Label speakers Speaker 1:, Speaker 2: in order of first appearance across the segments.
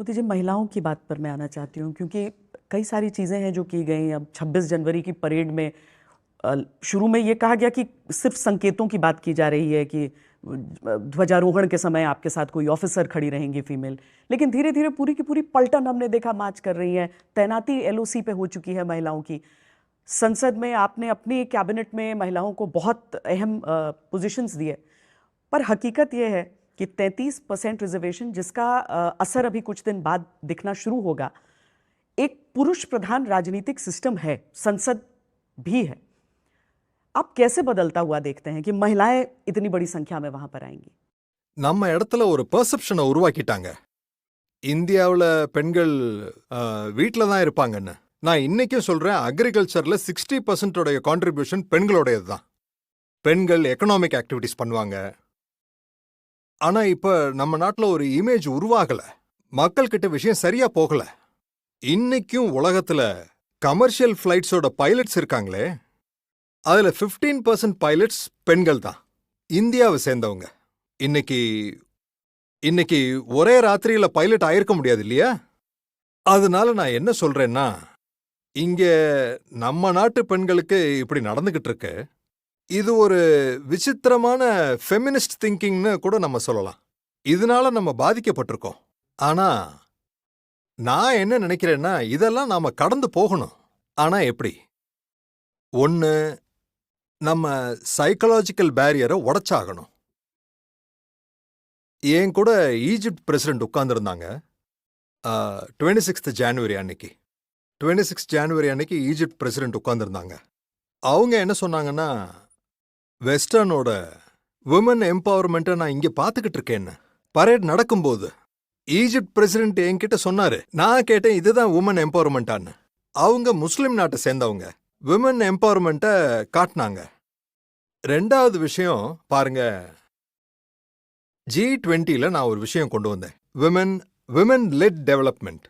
Speaker 1: मोदी जी महिलाओं की बात पर मैं आना चाहती हूँ, क्योंकि कई सारी चीज़ें हैं जो की गई अब 26 जनवरी की परेड में शुरू में ये कहा गया कि सिर्फ़ संकेतों की बात की जा रही है कि ध्वजारोहण के समय आपके साथ कोई ऑफिसर खड़ी रहेंगी फीमेल। लेकिन धीरे धीरे पूरी की पूरी पलटन हमने देखा, मार्च कर रही है। तैनाती एलओसी पे हो चुकी है महिलाओं की। संसद में आपने अपनी कैबिनेट में महिलाओं को बहुत अहम पोजीशंस दिए। पर हकीकत यह है कि 33 परसेंट रिजर्वेशन जिसका अ, असर अभी कुछ दिन बाद दिखना शुरू होगा एक पुरुष प्रधान राजनीतिक सिस्टम है संसद भी है आप कैसे बदलता हुआ देखते हैं कि महिलाएं इतनी बड़ी संख्या में वहां पर आएंगी
Speaker 2: நம்ம இடத்துல ஒரு பெர்செப்ஷனை உருவாக்கிட்டாங்க இந்தியாவில் பெண்கள் வீட்டில் தான் இருப்பாங்கன்னு நான் இன்னைக்கும் சொல்றேன் அக்ரிகல்ச்சர்ல சிக்ஸ்டி பர்சன்டோடைய கான்ட்ரிபியூஷன் பெண்களுடையது தான் பெண்கள் எக்கனாமிக் ஆக்டிவிட்டிஸ் பண்ணுவாங்க ஆனா இப்ப நம்ம நாட்டுல ஒரு இமேஜ் உருவாகல. மக்கள் கிட்ட விஷயம் சரியா போகல. இன்னைக்கும் உலகத்துல கமர்ஷியல் ஃபிளைட்ஸோட பைலட்ஸ் இருக்காங்களே. அதுல 15% பர்சன்ட் பைலட்ஸ் பெண்கள் தான். இந்தியாவை சேர்ந்தவங்க. இன்னைக்கு இன்னைக்கு ஒரே ராத்திரியில பைலட் ஆயிருக்க முடியாது இல்லையா? அதனால நான் என்ன சொல்றேன்னா இங்க நம்ம நாட்டு பெண்களுக்கு இப்படி நடந்துகிட்டு இருக்கு. இது ஒரு விசித்திரமான ஃபெமினிஸ்ட் திங்கிங்னு கூட நம்ம சொல்லலாம். இதனால நம்ம பாதிக்கப்பட்டிருக்கோம். ஆனா நான் என்ன நினைக்கிறேன்னா இதெல்லாம் நாம கடந்து போகணும். ஆனா எப்படி? ஒன்னு நம்ம சைக்கலாஜிக்கல் பேரியரை உடச்சாகணும். என் கூட ஈஜிப்ட் பிரசிடென்ட் உட்கார்ந்துருந்தாங்க. டுவெண்ட்டி சிக்ஸ்த் ஜான்வரி அன்னைக்கு. டுவெண்ட்டி சிக்ஸ் ஜான்வரி அன்னைக்கு ஈஜிப்ட் பிரசிடென்ட் உட்கார்ந்துருந்தாங்க. அவங்க என்ன சொன்னாங்கன்னா வெஸ்டர்னோட விமன் எம்பவர்மெண்ட்டை நான் இங்கே பார்த்துக்கிட்டு இருக்கேன்னு. பரேட் நடக்கும்போது ஈஜிப்ட் பிரசிடென்ட் என்கிட்ட சொன்னாரு நான் கேட்டேன் இதுதான் உமன் எம்பவர்மெண்ட்டான்னு அவங்க முஸ்லிம் நாட்டை சேர்ந்தவங்க விமன் எம்பவர்மெண்ட்டை காட்டினாங்க. ரெண்டாவது விஷயம் பாருங்க. ஜி டுவெண்ட்டியில் நான் ஒரு விஷயம் கொண்டு வந்தேன். விமன் விமன் லெட் டெவலப்மெண்ட்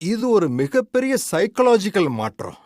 Speaker 2: இது ஒரு மிகப்பெரிய சைக்கலாஜிக்கல் மாற்றம்.